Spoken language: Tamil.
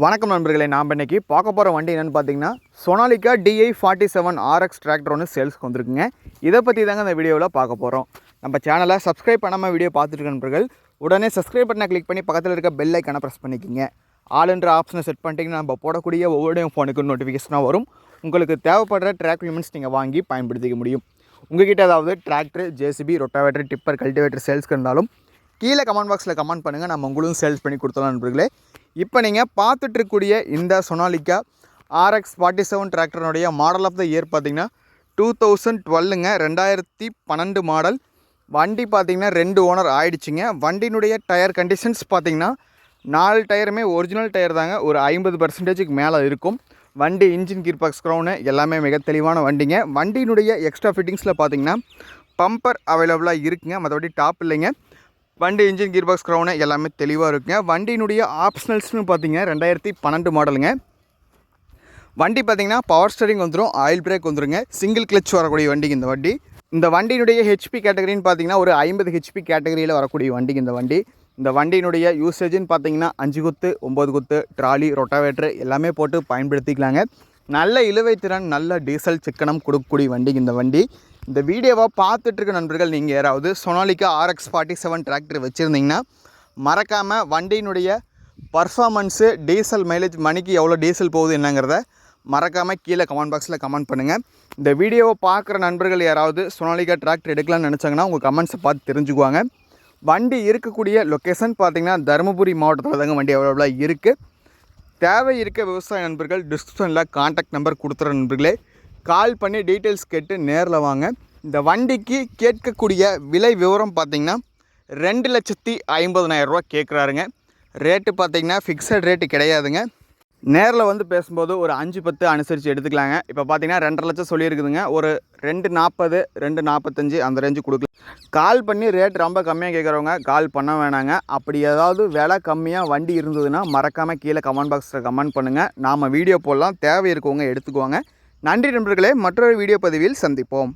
வணக்கம் நண்பர்களே நாம் இன்னைக்கு பார்க்க போகிற வண்டி என்னென்னு பார்த்தீங்கன்னா Sonalika DI forty seven RX tractor ஒன்று சேல்ஸ்க்கு வந்திருக்குங்க. இதை பற்றி தாங்க இந்த வீடியோவில் பார்க்க போகிறோம் நம்ம சேனலை சப்ஸ்கிரைப் பண்ணாமல் வீடியோ பார்த்துட்டு நண்பர்கள் உடனே சப்ஸ்கிரைப் பண்ண கிளிக் பண்ணி பக்கத்தில் இருக்க பெல் ஐக்கனை ப்ரெஸ் பண்ணிக்கோங்க. ஆளுன்ற ஆப்ஷனை செட் பண்ணிட்டீங்கன்னா நம்ம போடக்கூடிய ஒவ்வொரு ஃபோனுக்கு நோட்டிஃபிகேஷனாக வரும். உங்களுக்கு தேவைப்படுற ட்ராக் லிமெண்ட்ஸ் நீங்கள் வாங்கி பயன்படுத்திக்க முடியும். உங்ககிட்ட ஏதாவது tractor JCB rotavator tipper cultivator சேல்ஸ்க்கு இருந்தாலும் கீழே கமெண்ட் பாக்ஸில் கமெண்ட் பண்ணுங்கள் நம்ம உங்களும் சேல்ஸ் பண்ணி கொடுத்தலாம் நண்பர்களே. இப்போ நீங்கள் பார்த்துட்ருக்கக்கூடிய இந்த சொனாலிக்கா ஆர்எக்ஸ் ஃபார்ட்டி செவன் டிராக்டருடைய மாடல் ஆஃப் த இயர் பார்த்தீங்கன்னா டூ தௌசண்ட் டுவெல்லுங்க ரெண்டாயிரத்தி பன்னெண்டு மாடல் வண்டி பார்த்தீங்கன்னா ரெண்டு ஓனர் ஆயிடுச்சுங்க. வண்டியினுடைய டயர் கண்டிஷன்ஸ் பார்த்தீங்கன்னா நாலு டயருமே ஒரிஜினல் டயர் தாங்க. ஒரு ஐம்பது பர்சன்டேஜுக்கு மேலே இருக்கும். வண்டி இன்ஜின் கீர் பாக்ஸ் க்ரௌனு எல்லாமே மிக தெளிவான வண்டிங்க. வண்டியினுடைய எக்ஸ்ட்ரா ஃபிட்டிங்ஸில் பார்த்தீங்கன்னா பம்பர் அவைலபிளாக இருக்குங்க. மற்றபடி டாப் இல்லைங்க. வண்டி இன்ஜின் கீர் பாக்ஸ் க்ரௌனு எல்லாமே தெளிவாக இருக்குங்க. வண்டியினுடைய ஆப்ஷனல்ஸ்னு பார்த்தீங்க ரெண்டாயிரத்தி பன்னெண்டு மாடலுங்க வண்டி பார்த்தீங்கன்னா பவர் ஸ்டரிங் வந்துடும் ஆயில் பிரேக் வந்துருங்க. சிங்கிள் கிளச் வரக்கூடிய வண்டிக்கு இந்த வண்டி. இந்த வண்டியினுடைய ஹெச்பி கேட்டகரின்னு பார்த்தீங்கன்னா ஒரு ஐம்பது ஹெச்பி கேட்டகரியில் வரக்கூடிய வண்டிக்கு இந்த வண்டி. இந்த வண்டியினுடைய யூசேஜ்னு பார்த்தீங்கன்னா அஞ்சு குத்து ஒம்பது குத்து ட்ராலி ரொட்டாவேட்ரு எல்லாமே போட்டு பயன்படுத்திக்கலாங்க. நல்ல இழுவை திறன் நல்ல டீசல் சிக்கனம் கொடுக்கக்கூடிய வண்டிக்கு இந்த வண்டி. இந்த வீடியோவை பார்த்துட்ருக்க நண்பர்கள் நீங்கள் யாராவது Sonalika RX forty seven tractor வச்சுருந்தீங்கன்னா மறக்காமல் வண்டியினுடைய பர்ஃபார்மன்ஸு டீசல் மைலேஜ் மணிக்கு எவ்வளோ டீசல் போகுது என்னங்கிறத மறக்காமல் கீழே கமெண்ட் பாக்ஸில் கமெண்ட் பண்ணுங்கள் இந்த வீடியோவை பார்க்குற நண்பர்கள் யாராவது சொனாலிக்கா டிராக்டர் எடுக்கலாம்னு நினச்சாங்கன்னா உங்கள் கமெண்ட்ஸை பார்த்து தெரிஞ்சுக்குவாங்க. வண்டி இருக்கக்கூடிய லொக்கேஷன் பார்த்தீங்கன்னா தருமபுரி மாவட்டத்தில் தாங்க வண்டி அவைலபிளாக இருக்குது தேவை இருக்க விவசாய நண்பர்கள் டிஸ்கிரிப்ஷனில் காண்டாக்ட் நம்பர் கொடுத்துற நண்பர்களே கால் பண்ணி டீட்டெயில்ஸ் கேட்டு நேரில் வாங்க. இந்த வண்டிக்கு கேட்கக்கூடிய விலை விவரம் பார்த்தீங்கன்னா ரெண்டு லட்சத்தி ஐம்பதனாயிரரூவா கேட்குறாருங்க. ரேட்டு பார்த்தீங்கன்னா ஃபிக்ஸட் ரேட்டு கிடையாதுங்க. நேரில் வந்து பேசும்போது ஒரு அஞ்சு பத்து அனுசரித்து எடுத்துக்கலாங்க. இப்போ பார்த்தீங்கன்னா ரெண்டரை லட்சம் சொல்லியிருக்குதுங்க. ஒரு ரெண்டு நாற்பது ரெண்டு நாற்பத்தஞ்சு அந்த ரேஞ்சு கொடுக்கலாம். கால் பண்ணி ரேட் ரொம்ப கம்மியாக கேட்குறவங்க கால் பண்ண வேணாங்க. அப்படி ஏதாவது விலை கம்மியாக வண்டி இருந்ததுன்னா மறக்காமல் கீழே கமெண்ட் பாக்ஸில் கமெண்ட் பண்ணுங்கள் நாம் வீடியோ போடலாம். தேவை இருக்கவங்க எடுத்துக்குவாங்க நன்றி நண்பர்களே மற்றொரு வீடியோ பதிவில் சந்திப்போம்.